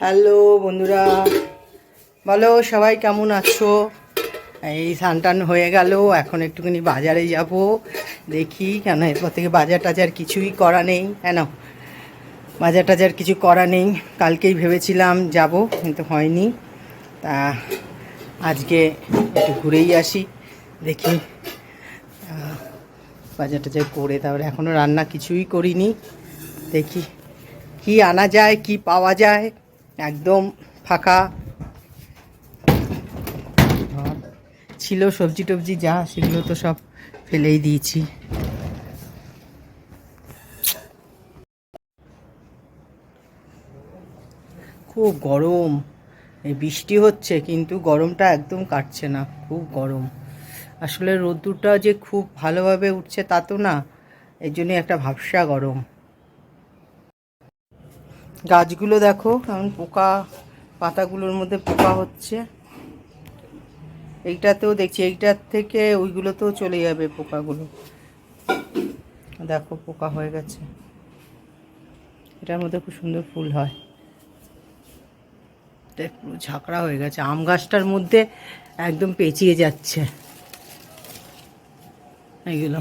Hello বন্ধুরা, বলো সবাই কেমন আছো? এই সানটান হয়ে গেল, এখন একটুখানি বাজারে যাব। দেখি কেন এরপর থেকে বাজার টাজার কিছুই করা নেই, কেন? বাজার টাজার কিছু করা নেই, কালকেই ভেবেছিলাম যাব, কিন্তু হয়নি। তা আজকে একটু ঘুরেই আসি, দেখি বাজার টাজার করে তারপরে এখনও রান্না কিছুই করিনি, দেখি। কি আনা যায়, কি পাওয়া যায়, একদম ফাঁকা। ছিল সবজি টবজি যা, সেগুলো তো সব ফেলেই দিয়েছি। খুব গরম। এই বৃষ্টি হচ্ছে, কিন্তু গরমটা একদম কাটছে না, খুব গরম। আসলে রোদ্দুরটা যে খুব ভালোভাবে উঠছে তা তো না এই জন্যই একটা ভাবসা গরম। গাছগুলো দেখো, কেমন পোকা, পাতাগুলোর মধ্যে পোকা হচ্ছে। এইটাতেও দেখছি, এইটার থেকে ওইগুলোতেও চলে যাবে পোকাগুলো। দেখো, পোকা হয়ে গেছে। এটার মধ্যে খুব সুন্দর ফুল হয়। পুরো ঝাঁকড়া হয়ে গেছে। আম গাছটার মধ্যে একদম পেঁচিয়ে যাচ্ছে। এইগুলো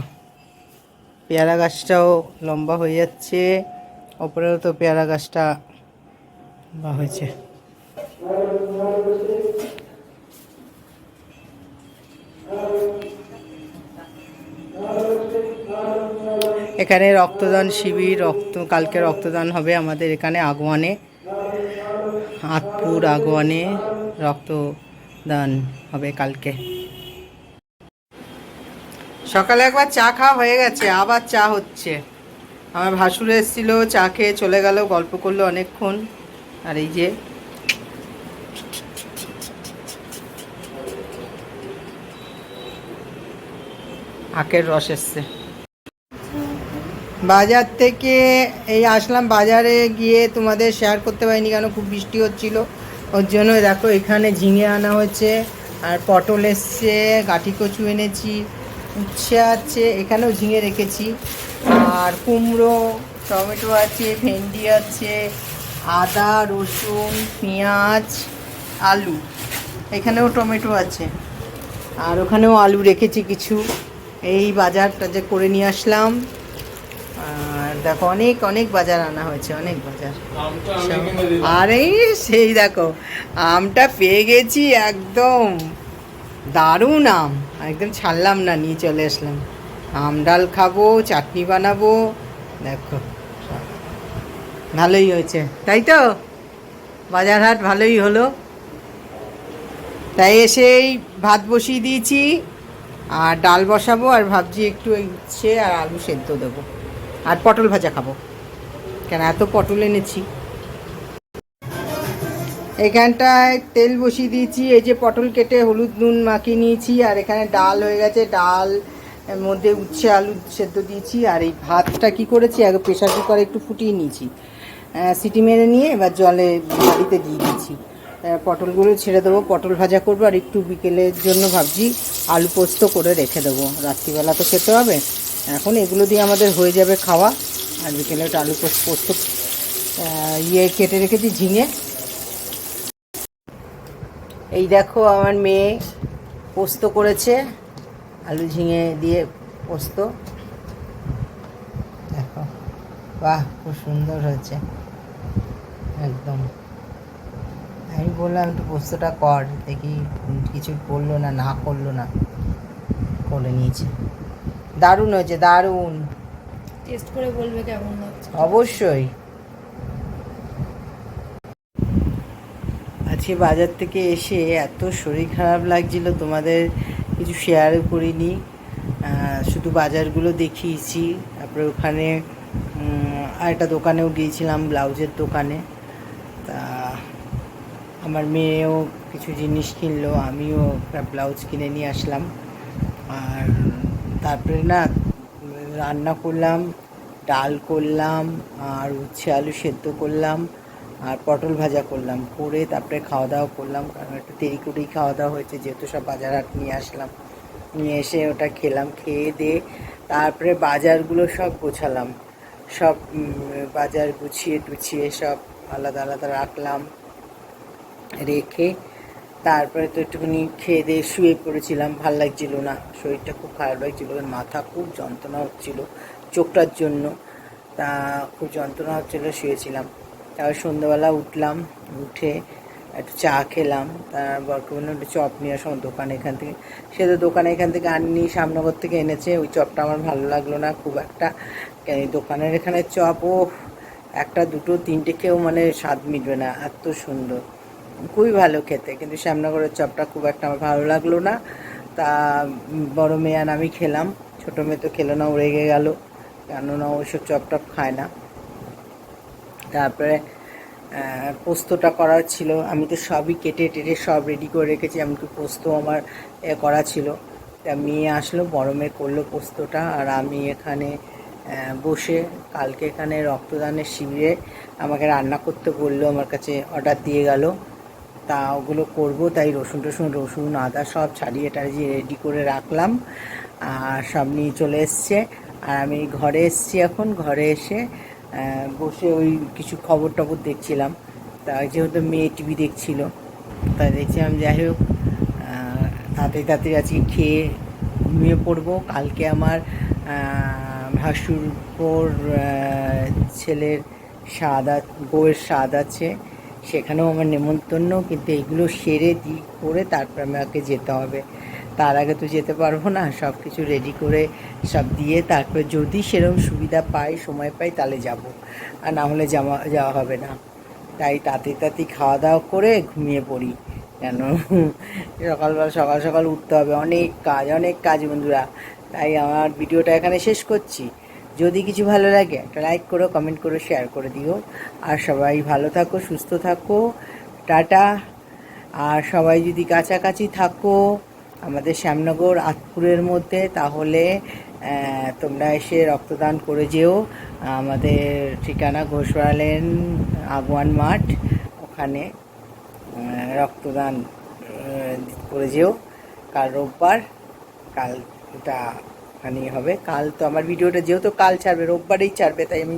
পেয়ারা গাছটাও লম্বা হয়ে যাচ্ছে। ওপরেও তো পেয়ারা গাছটা বা হয়েছে। এখানে রক্তদান শিবির, রক্ত, কালকে রক্তদান হবে আমাদের এখানে আগোয়ানে আতপুর আগোয়ানে রক্তদান হবে কালকে। সকালে একবার চা খাওয়া হয়ে গেছে, আবার চা হচ্ছে। আমার ভাসুর এসেছিল, চা খেয়ে চলে গেল, গল্প করল অনেকক্ষণ। আর এই যে, আখের রস এসছে। বাজার থেকে এই আসলাম, বাজারে গিয়ে তোমাদের শেয়ার করতে পারিনি কেন? খুব বৃষ্টি হচ্ছিল। ওর জন্য দেখো, এখানে ঝিঙে আনা হয়েছে, আর পটল এসছে গাঠি কচু এনেছি, উচ্ছে আছে, এখানেও ঝিঙে রেখেছি। আর কুমড়ো টমেটো আছে ভেন্ডি আছে আদা রসুন পেঁয়াজ আলু। এখানেও টমেটো আছে। আর ওখানেও আলু রেখেছি কিছু। এই বাজার টাজার করে নিয়ে আসলাম। আর দেখো অনেক অনেক বাজার আনা হয়েছে অনেক বাজার। আর এই সেই দেখো আমটা পেয়ে গেছি একদম। দারুণ আম। একদম ছাড়লাম না নিয়ে চলে আসলাম। আম ডাল খাব, চাটনি বানাবো। দেখো, ভালোই হয়েছে। তাই তো? বাজার হাট ভালোই হলো। তাই এসেই ভাত বসিয়ে দিয়েছি, আর ডাল বসাবো, আর ভাবছি একটু এই উচ্ছে আর আলু সেদ্ধ দেবো, আর পটল ভাজা খাব। কেন, এত পটল এনেছি। এখানটায় তেল বসিয়ে দিয়েছি, এই যে পটল কেটে হলুদ নুন মাখিয়ে নিয়েছি, আর এখানে ডাল হয়ে গেছে। ডাল এর মধ্যে উচ্ছে, আলু সেদ্ধ দিয়েছি, আর এই ভাতটা কি করেছি, আগে প্রেশার কুকারে একটু ফুটিয়ে নিয়েছি। সিটি মেরে নিয়ে এবার জলে বাড়িতে দিয়ে দিয়েছি। পটলগুলো ছেড়ে দেবো, পটল ভাজা করব, আর একটু বিকেলের জন্য ভাবছি আলু পোস্ত করে রেখে দেবো। রাত্রিবেলা তো খেতে হবে। এখন এগুলো দিয়ে আমাদের হয়ে যাবে খাওয়া। আর বিকেলে একটু আলু পোস্ত পোস্ত ইয়ে কেটে রেখেছি ঝিঙে। এই দেখো, আমার মেয়ে পোস্ত করেছে। আলু ঝিঙে দিয়ে পোস্ত। দেখো বাহ খুব সুন্দর হয়েছে। একদম। আমি বললাম একটু পোস্তটা কর। দেখি কিছু করল না না করল না। করে নিয়েছে। দারুণ হয়েছে দারুণ। টেস্ট করে বলবে কেমন অবশ্যই। আজকে বাজার থেকে এসে এত শরীর খারাপ লাগছিল তোমাদের কিছু শেয়ারও করিনি। শুধু বাজারগুলো দেখিয়েছি। তারপরে ওখানে আরেকটা দোকানেও গিয়েছিলাম, ব্লাউজের দোকানে। তা আমার মেয়েও কিছু জিনিস কিনলো, আমিও একটা ব্লাউজ কিনে নিয়ে আসলাম। আর তারপরে না, রান্না করলাম, ডাল করলাম, আর উচ্ছে আলু সেদ্ধ করলাম। আর পটল ভাজা করলাম, করে তারপরে খাওয়া দাওয়া করলাম, কারণ একটু করেই খাওয়া দাওয়া হয়েছে, যেহেতু সব বাজার হাট নিয়ে আসলাম। নিয়ে এসে ওটা খেলাম, খেয়ে দিয়ে তারপরে বাজারগুলো সব গোছালাম। সব বাজার গুছিয়ে টুছিয়ে সব আলাদা আলাদা রাখলাম, রেখে তারপরে তো একটুখানি খেয়ে দিয়ে শুয়ে পড়েছিলাম, ভালো লাগছিল না, শরীরটা খুব খারাপ লাগছিল, মাথা খুব যন্ত্রণা হচ্ছিল, চোখটার জন্য, তা খুব যন্ত্রণা হচ্ছিল, শুয়েছিলাম। তারপর সন্ধ্যাবেলা উঠলাম, উঠে একটু চা খেলাম তারপর বললাম একটু চপ নিয়ে আসো আমার দোকানে এখান থেকে। সে তো দোকানে এখান থেকে আননি সামনগর থেকে এনেছে, ওই চপটা আমার ভালো লাগল না, খুব একটা। কেন দোকানের এখানে চপ ও একটা দুটো তিনটে খেয়েও মানে স্বাদ মিটবে না, এত সুন্দর। খুবই ভালো খেতে, কিন্তু শ্যামনগরের চপটা খুব একটা আমার ভালো লাগল না। তা বড় মেয়ে আর আমি খেলাম, ছোটো মেয়ে তো খেলো না রেগে গেল। কেননা ওইসব চপ খায় না। তারপরে পোস্তটা করা ছিল। আমি তো সবই কেটে টেটে সব রেডি করে রেখেছি, এমনকি পোস্ত আমার করা ছিল। তা মেয়ে আসলো, বড় করল পোস্তটা, আর আমি এখানে বসে কালকে এখানে রক্তদানের শিবিরে আমাকে রান্না করতে বলল, আমার কাছে অর্ডার দিয়ে গেল। তা ওগুলো করব, তাই রসুন টসুন, রসুন, আদা সব ছাড়িয়ে টাড়িয়ে রেডি করে রাখলাম, আর সব নিয়ে চলে এসছে। আর আমি ঘরে এসছি এখন, ঘরে এসে বসে ওই কিছু খবর টবর দেখছিলাম। তা যেহেতু মেয়ে টিভি দেখছিল। তাই দেখছিলাম যাই হোক তাড়াতাড়ি তাড়াতাড়ি আজকে খেয়ে ঘুমিয়ে পড়ব। কালকে আমার ভাসুরপুর ছেলের স্বাদ বউয়ের স্বাদ আছে। সেখানেও আমার নেমন্তন্ন। কিন্তু এগুলো সেরে দি, করে তারপর আমাকে যেতে হবে। তার আগে তো যেতে পারব না সব কিছু রেডি করে সব দিয়ে তারপর যদি সেরকম সুবিধা পাই, সময় পাই, তাহলে যাব। আর না হলে যাওয়া যাওয়া হবে না। তাই তাতে তাতে খাওয়া দাওয়া করে ঘুমিয়ে পড়ি। কেন? সকালবেলা সকাল সকাল উঠতে হবে। অনেক কাজ অনেক কাজ বন্ধুরা। তাই আমার ভিডিওটা এখানে শেষ করছি। যদি কিছু ভালো লাগে, একটা লাইক করো কমেন্ট করো শেয়ার করে দিও। আর সবাই ভালো থাকো, সুস্থ থাকো। টাটা। আর সবাই যদি কাছাকাছি থাকো আমাদের শ্যামনগর, আতপুরের মধ্যে, তাহলে তোমরা এসে রক্তদান করে যেও। আমাদের ঠিকানা ঘোষরা লেন আগুয়ান মাঠ, ওখানে রক্তদান করে যেও। কাল রোববার, কাল এটা ওখানেই হবে। কাল তো আমার ভিডিওটা যেহেতু কাল ছাড়বে, রোববারেই ছাড়বে, তাই আমি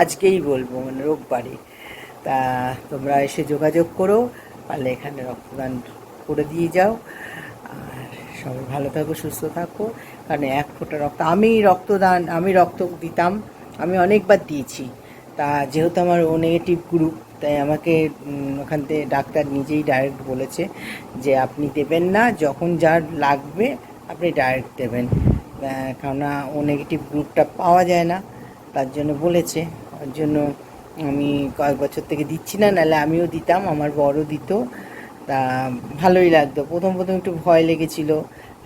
আজকেই বলব মানে রোববারই। তা তোমরা এসে যোগাযোগ করো পারলে এখানে রক্তদান করে দিয়ে যাও। সবাই ভালো থাকো, সুস্থ থাকো। কারণ এক ফোঁটা রক্ত, আমি রক্তদান, আমি রক্ত দিতাম, আমি অনেকবার দিয়েছি। তা যেহেতু আমার ও নেগেটিভ গ্রুপ তাই আমাকে ওখান থেকে ডাক্তার নিজেই ডাইরেক্ট বলেছে যে আপনি দেবেন না, যখন যার লাগবে আপনি ডাইরেক্ট দেবেন। কেননা ও নেগেটিভ গ্রুপটা পাওয়া যায় না, তার জন্য বলেছে। ওর জন্য আমি কয়েক বছর থেকে দিচ্ছি না, নাহলে আমিও দিতাম, আমার বড় দিত। তা ভালোই লাগতো। প্রথম প্রথম একটু ভয় লেগেছিল,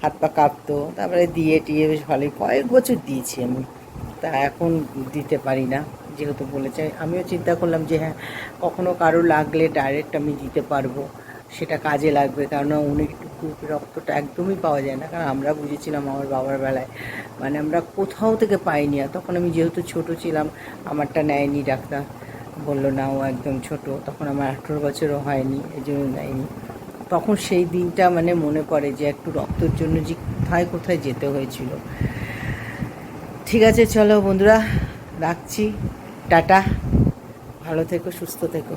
হাত পা কাঁপতো, তারপরে দিয়ে টিয়ে বেশ ভালোই। কয়েক বছর দিয়েছি আমি, তা এখন দিতে পারি না, যেহেতু বলেছে। আমিও চিন্তা করলাম যে হ্যাঁ কখনো কারও লাগলে ডাইরেক্ট আমি দিতে পারব, সেটা কাজে লাগবে, কারণ গ্রুপ রক্তটা একদমই পাওয়া যায় না। কারণ আমরা বুঝেছিলাম আমার বাবার বেলায় মানে আমরা কোথাও থেকে পাইনি, আর তখন আমি যেহেতু ছোট ছিলাম, আমারটা নেয়নি ডাক্তার। বলল, না, ও একদম ছোট। তখন আমার আঠেরো বছরও হয়নি এই জন্য নেয়নি তখন সেই দিনটা মানে মনে পড়ে যে একটু রক্তের জন্য যে কোথায় কোথায় যেতে হয়েছিল। ঠিক আছে, চলো বন্ধুরা, রাখছি। টাটা। ভালো থেকো, সুস্থ থেকো।